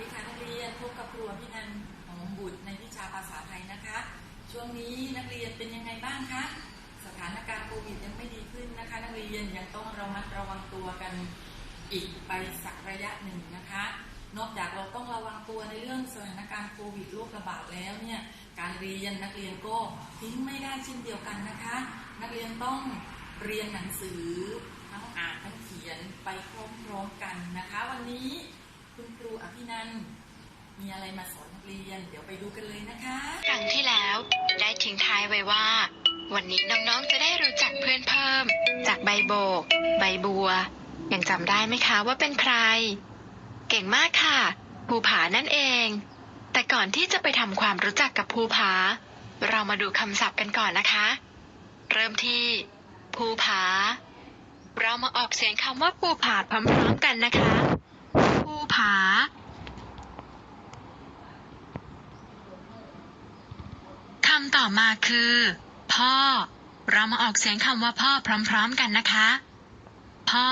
ดีค่ะนักเรียนพบกับครูอภินันหอมบุตรในวิชาภาษาไทยนะคะ ช่วงนี้นักเรียนเป็นยังไงบ้างคะสถานการณ์โควิดยังไม่ดีขึ้นนะคะ นักเรียนยังต้องระมัดระวังตัวกันอีกไปสักระยะหนึ่งนะคะ นอกจากเราต้องระวังตัวในเรื่องสถานการณ์โควิดโรคระบาดแล้วเนี่ยการเรียนนักเรียนก็ทิ้งไม่ได้เช่นเดียวกันนะคะ นักเรียนต้องเรียนหนังสือทั้งอ่านทั้งเขียนไปพร้อมๆกันนะคะ วันนี้ นันมีอะไรมาสอนนักเรียน เดี๋ยวไปดูกันเลยนะคะครั้งที่แล้วได้ทิ้งท้ายไว้ว่า วันนี้น้องๆจะได้รู้จักเพื่อนเพิ่ม จากใบโบก ใบบัว ยังจำได้ไหมคะว่าเป็นใคร เก่งมากค่ะ ภูผานั่นเอง แต่ก่อนที่จะไปทำความรู้จักกับภูผา เรามาดูคำศัพท์กันก่อนนะคะ เริ่มที่ ภูผา เรามาออกเสียงคำว่าภูผาพร้อมๆกันนะคะ ภูผาำต่อมาคือ พ่อ เรามาออกเสียงคำว่าพ่อพร้อมๆกันนะคะ พ่อ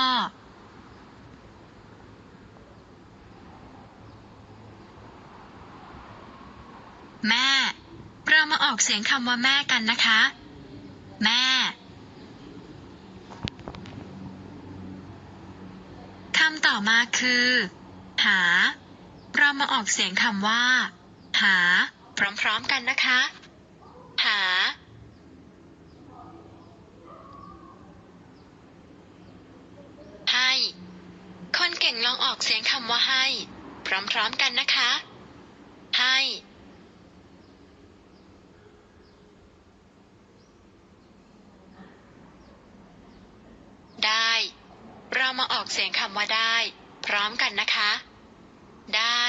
แม่ เรามาออกเสียงคำว่าแม่กันนะคะ แม่คำต่อมาคือ หา เรามาออกเสียงคำว่า หา พร้อมๆกันนะคะ หา ให้ คนเก่งลองออกเสียงคำว่าให้ พร้อมๆกันนะคะ ให้ ได้ เรามาออกเสียงคำว่าได้ พร้อมกันนะคะ ได้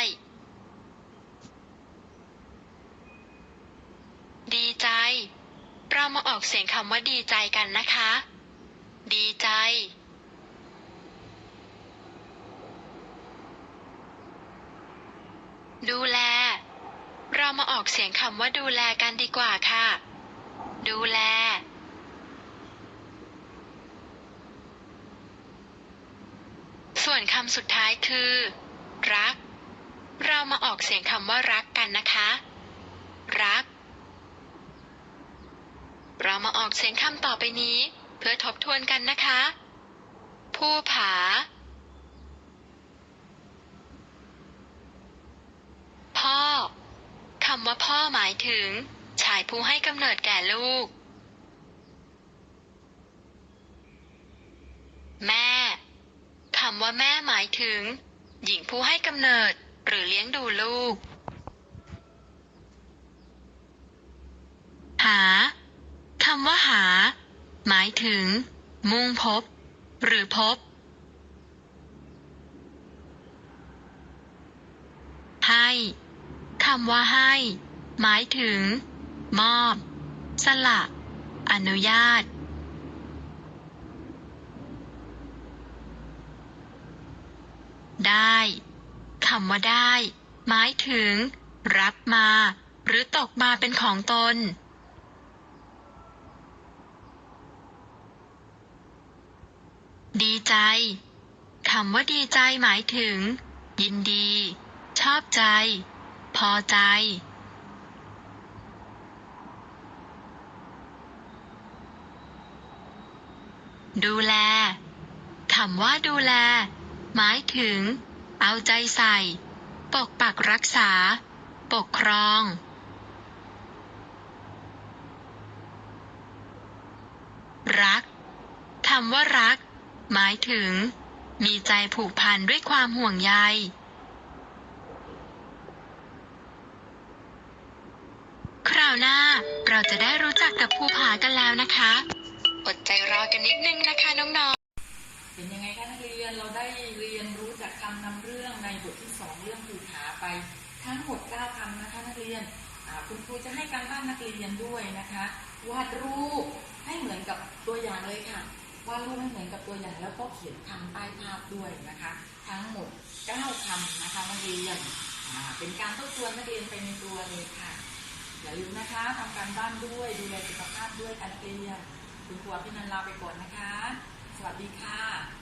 ดีใจ เรามาออกเสียงคำว่าดีใจกันนะคะ ดีใจ ดูแล เรามาออกเสียงคำว่าดูแลกันดีกว่าค่ะ ดูแล ส่วนคำสุดท้ายคือ รัก เรามาออกเสียงคำว่ารักกันนะคะ รัก เรามาออกเสียงคำต่อไปนี้ เพื่อทบทวนกันนะคะ ผู้ผา พ่อ คำว่าพ่อหมายถึง ชายผู้ให้กำเนิดแก่ลูก แม่ คำว่าแม่หมายถึง หญิงผู้ให้กำเนิด หรือเลี้ยงดูลูก หา คำว่าหา หมายถึง มุ่งพบ หรือพบให้ำว่าให้ หมายถึง มอบ สละ อนุญาต ได้คำว่าได้ หมายถึง รับมา หรือตกมาเป็นของตน ดีใจคำว่าดีใจหมายถึง ยินดี ชอบใจ พอใจดูแล คำว่าดูแล หมายถึง เอาใจใส่ ปกปักรักษา ปกครอง รัก คำว่ารัก หมายถึง มีใจผูกพันด้วยความห่วงใย คราวหน้า เราจะได้รู้จักกับภูผากันแล้วนะคะ อดใจรอกันนิดนึงนะคะน้องๆ เป็นยังไงคะนักเรียน เราได้เรียนรู้จากคำนำเรื่องในบทที่สองเรื่องภูผาไปทั้งหมด 9คำนะคะนักเรียน คุณครูจะให้การบ้านนักเรียนด้วยนะคะ วาดรูปให้เหมือนกับตัวอย่างเลยค่ะ วาดรูปให้เหมือนกับตัวอย่างแล้วก็เขียนคำใต้ภาพด้วยนะคะ ทั้งหมด 9คำนะคะนักเรียนเป็นการทบทวนนักเรียนไปในตัวเลยค่ะ อย่าลืมนะคะทำการบ้านด้วยดูแลสุขภาพด้วยกันเรียนคุณครูพี่นันลาไปก่อนนะคะ สวัสดีค่ะ